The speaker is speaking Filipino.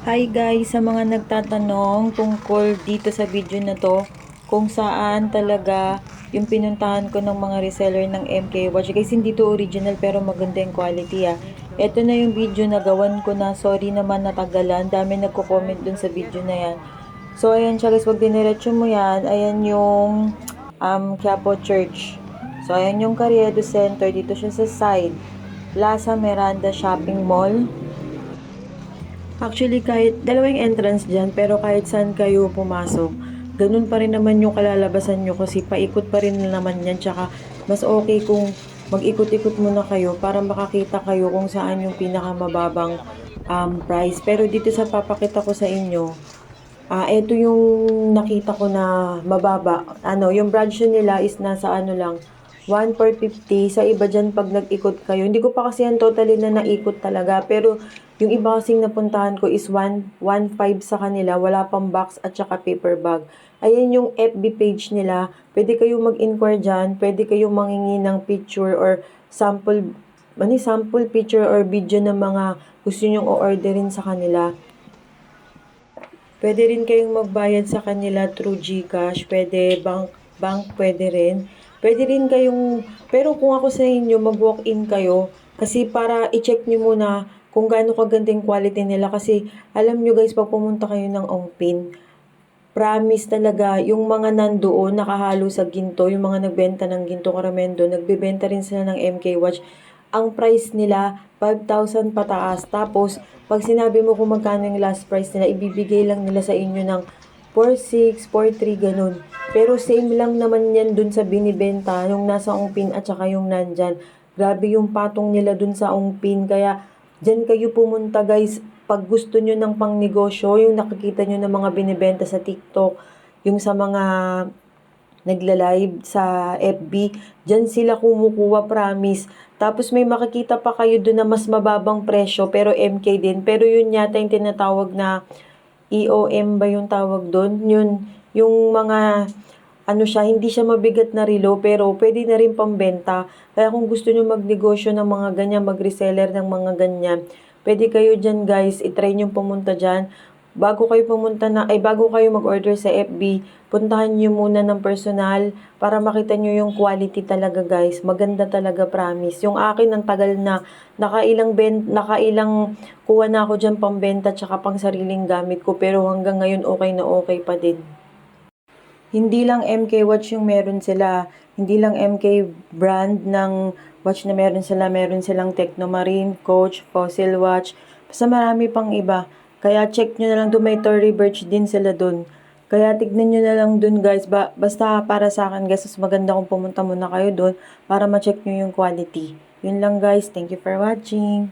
Hi guys, sa mga nagtatanong tungkol dito sa video na to, kung saan talaga yung pinuntahan ko ng mga reseller ng MK Watch. Guys, hindi to original pero maganda yung quality ah. Ito na yung video na gawan ko na. Sorry naman natagalan. Dami nagko-comment dun sa video na yan. So, ayan siya guys. Pag diniretso mo yan, ayan yung um, Quiapo Church. So, ayan yung Carriedo Center. Dito siya sa side. Plaza Miranda Shopping Mall. Actually, kahit dalawang entrance dyan, pero kahit saan kayo pumasok, ganun pa rin naman yung kalalabasan nyo kasi paikot pa rin naman yan. Tsaka, mas okay kung mag-ikot-ikot muna kayo para makakita kayo kung saan yung pinakamababang um, price. Pero dito sa papakita ko sa inyo, ah ito yung nakita ko na mababa. Ano, yung branch nila is nasa ano lang, 1 per 50. Sa iba dyan, pag nag-ikot kayo, hindi ko pa kasi yan totally na naikot talaga. Pero, yung iba kasing napuntahan ko is 1, 1.5 sa kanila. Wala pang box at saka paper bag. Ayan yung FB page nila. Pwede kayo mag-inquire dyan. Pwede kayo mangingi ng picture or sample, ano, sample picture or video ng mga gusto nyong o-orderin sa kanila. Pwede rin kayong magbayad sa kanila through GCash, pwede bank, bank pwede rin. Pwede rin kayong, pero kung ako sa inyo, mag-walk-in kayo, kasi para i-check nyo muna kung gaano kaganda yung quality nila. Kasi alam nyo guys, pag pumunta kayo ng Ongpin, promise talaga, yung mga nandoon, nakahalo sa ginto, yung mga nagbenta ng ginto karamendo, nagbebenta rin sila ng MK Watch. Ang price nila, 5,000 pataas. Tapos, pag sinabi mo kung magkano yung last price nila, ibibigay lang nila sa inyo ng 4,6, 4,3, ganun. Pero same lang naman yan dun sa binibenta, yung nasa Ongpin at saka yung nandyan. Grabe yung patong nila dun sa Ongpin. Kaya, dyan kayo pumunta guys. Pag gusto nyo ng pangnegosyo, yung nakikita nyo ng mga binibenta sa TikTok, yung sa mga nagla-live sa FB, dyan sila kumukuha, promise. Tapos may makikita pa kayo doon na mas mababang presyo, pero MK din. Pero yun yata yung tinatawag na EOM ba yung tawag doon? Yun, yung mga, ano siya, hindi siya mabigat na relo, pero pwede na rin pambenta. Kaya kung gusto nyo magnegosyo ng mga ganyan, mag-reseller ng mga ganyan, pwede kayo dyan guys, itry nyo pumunta dyan bago kayo pumunta na, ay bago kayo mag-order sa FB, puntahan nyo muna ng personal para makita nyo yung quality talaga guys. Maganda talaga promise. Yung akin ang tagal na, nakailang, ben, nakailang kuha na ako dyan pambenta tsaka pang sariling gamit ko pero hanggang ngayon okay na okay pa din. Hindi lang MK Watch yung meron sila. Hindi lang MK brand ng watch na meron sila. Meron silang Technomarine, Coach, Fossil Watch. Basta marami pang iba. Kaya check nyo na lang doon, may Tory Birch din sila doon. Kaya tignan nyo na lang doon guys. Ba, basta para sa akin guys, mas maganda kung pumunta muna kayo doon para ma-check nyo yung quality. Yun lang guys. Thank you for watching.